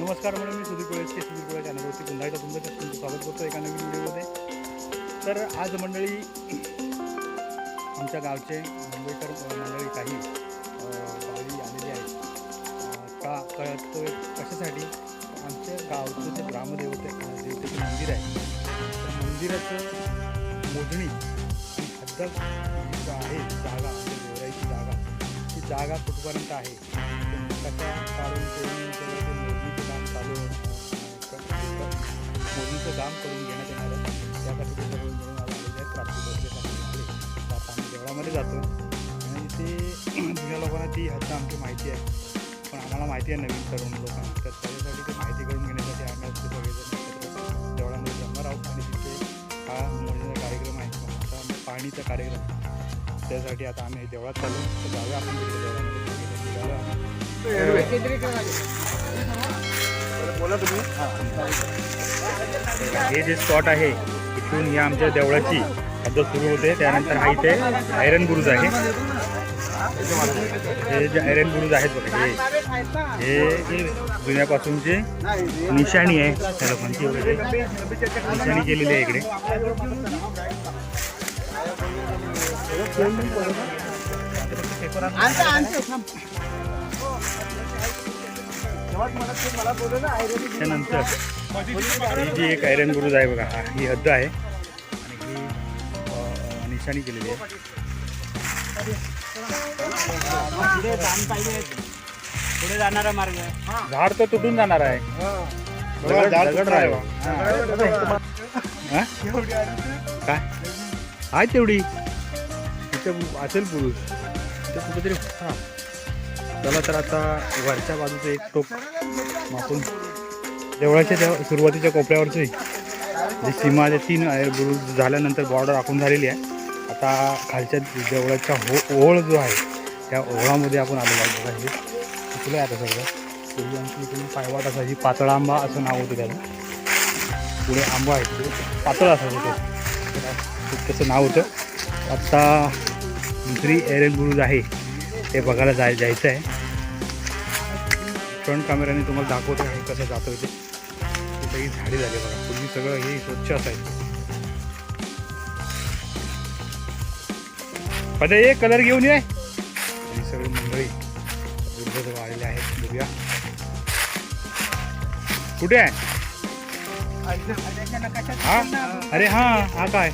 नमस्कार म्हणून मी सुधीर कोळेचे सुधीर गोळे चॅनलवरती पुन्हा एकदा तुमचं तुमचं स्वागत करतो एका नवीन व्हिडिओमध्ये. तर आज मंडळी आमच्या गावचे मुंबईकर मंडळी काही गावी आलेली आहेत. का कळतोय कशासाठी? आमच्या गावचं जे ग्रामदेवते देवतेचं मंदिर आहे. त्या मंदिराचं मोजणी आणि जी आहे जागा देवराईची जागा ती जागा कुठपर्यंत आहे? कशा कारण मोजणीचं काम करून घेण्यात येणार आहे त्यासाठी ते मिळून आलेले आहेत रात्री बसले आले तर आम्ही देवळामध्ये जातो. आणि ते जुन्या लोकांना ती हद्द आमची माहिती आहे. पण आम्हाला माहिती आहे नवीन तरुण लोकांना. तर त्याच्यासाठी ते माहिती करून घेण्यासाठी आम्ही असते सगळेजण देवळामध्ये जमणार आहोत. आणि तिथे हा मोजणीचा कार्यक्रम आहे. मोठा पाणीचा कार्यक्रम त्यासाठी आता आम्ही देवळात चालू तर जाऊया आपण तिकडे देवळामध्ये. जाऊया हे. जे स्पॉट आहे इथून या आमच्या देवळाची हद्द सुरू होते. त्यानंतर हा इथे आयरन बुरुज आहे. हे जे आयरन बुरुज आहेत बघा हे. हे हे जुन्यापासूनचे निशाणी आहे त्या लोकांची वगैरे. निशाणी केलेली आहे इकडे. त्यानंतर ही जी एक आयरन बुरुज आहे बघा हा ही हद्द आहे. आणि ही निशाणी केलेली आहे. पुढे जाणारा मार्ग झाड तर तुटून जाणार आहे. हा? काय? आहे तेवढी. असेल पुरुष. कुठेतरी हा. चला तर आता वरच्या बाजूचं एक टोक मापून देवळाच्या त्या सुरुवातीच्या कोपऱ्यावरची जी सीमा जे तीन आहे बुरुज झाल्यानंतर बॉर्डर आखून झालेली आहे. आता खालच्या देवळाच्या हो ओळ जो आहे त्या ओळामध्ये आपण आलेलो आहे. बघा हे इथलं आहे आता सगळं? पूर्वी आमची इकडून पायवाट असायची पातळ आंबा असं नाव होतं त्याला. पुढे आंबा आहे पुढे पातळ असायचं ते. त्याचं नाव होतं. आत्ता दुसरी एरन बुरुज आहे. ते बघायला जाय जायचं आहे फ्रंट कॅमेऱ्याने तुम्हाला दाखवतो आहे कसं जातो ते. तिथेही झाडे झाले बघा. पूर्वी सगळं हे स्वच्छ असायचं. पदे ये कलर घेऊन ये. ही सगळी मंडळी दुर्गजवळ आहेत. बघूया. कुठे आहे? हा? अरे हा हा काय?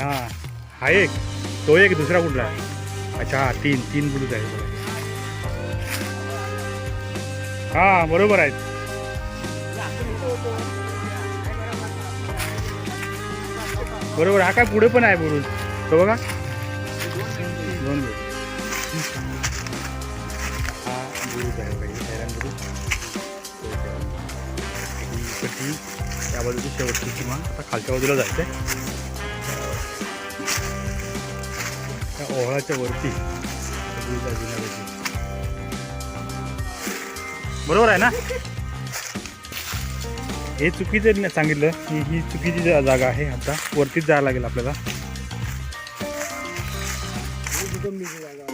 हा हा एक. तो एक दुसरा कुठला आहे. अच्छा हा तीन तीन बुरुज आहे बघा. हा बरोबर आहेत. बरोबर हा काय पुढे पण आहे बुरुज तो बघा. दोन बुरुज हा बुरुज आहे पाहिजे हैराण बुरुज इकडची त्या बाजूची शेवटची किंवा आता खालच्या बाजूला जायचं आहे ओहळाच्या वरती. बरोबर आहे ना? हे चुकीचं सांगितलं की ही चुकीची जागा आहे. आता वरतीच जायला लागेल आपल्याला.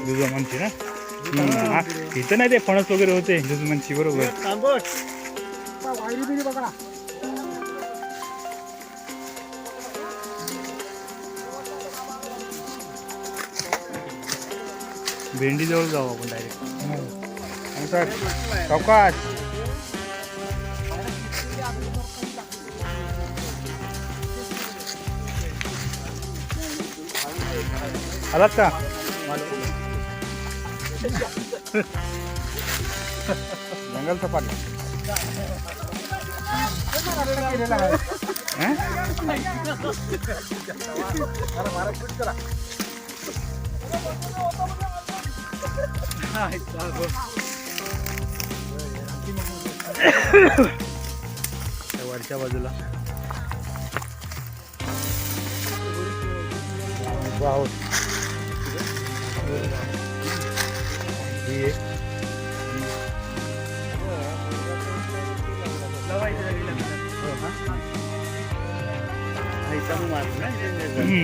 दुजमानची ना? इथं नाही ते फणस वगैरे होते दुजमानची बरोबर. भेंडी जवळ जाऊ आपण डायरेक्ट चौकाश आलात का? जंगल सफारी. हं? वरच्या बाजूला.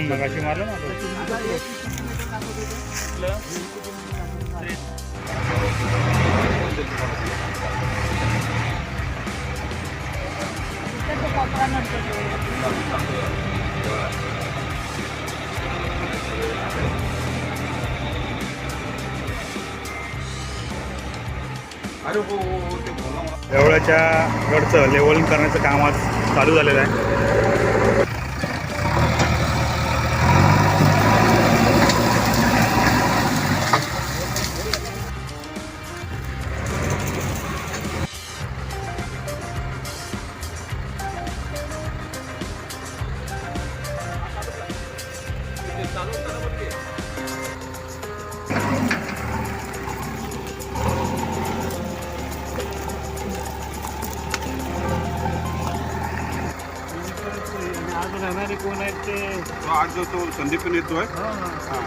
मगाशी मारलं देवळाच्या गडचं लेवलिंग करण्याचं काम आज चालू झालेलं आहे अजून राहणारे कोण आहेत ते? तो आज जो तो संदीप पण येतोय. हा.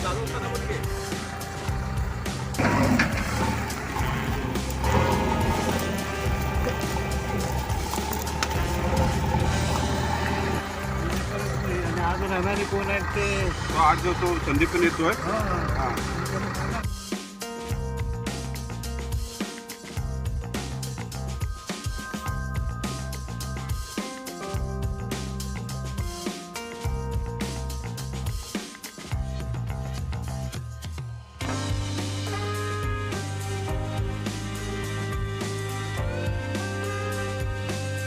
अजून राहणारे कोण आहेत ते? आज जो तो संदीप पण येतोय.